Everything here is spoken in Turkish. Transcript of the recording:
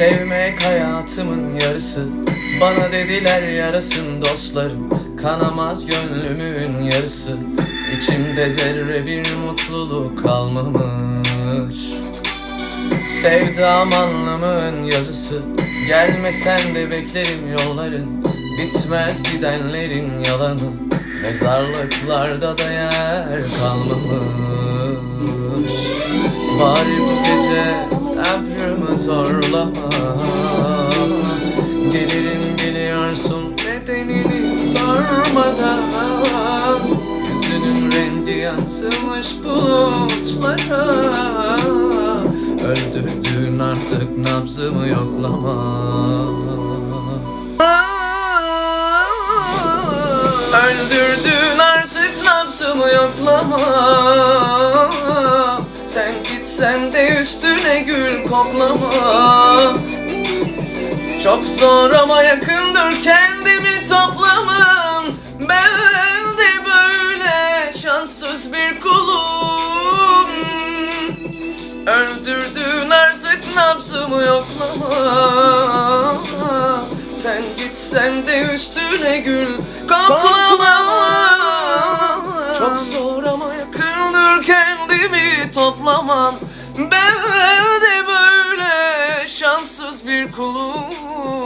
Sevmek hayatımın yarısı. Bana dediler yarasın dostlarım. Kanamaz gönlümün yarısı. İçimde zerre bir mutluluk kalmamış. Sevdam anlamın yazısı. Gelmesen de beklerim yolların. Bitmez gidenlerin yalanı. Mezarlıklarda da yer kalmamış. Bari Gelirim biliyorsun nedenini sormadan Yüzünün rengi yansımış bulutlara. Öldürdün artık nabzımı yoklama. Öldürdün artık nabzımı yoklama Sen de üstüne gül koklama. Çok zor ama yakındır kendimi toplamam Ben de böyle şanssız bir kulum. Öldürdün artık nabzımı yoklama. Sen gitsen de üstüne gül koklama. Çok zor ama yakındır kendimi toplamam Tanrısız bir kulum.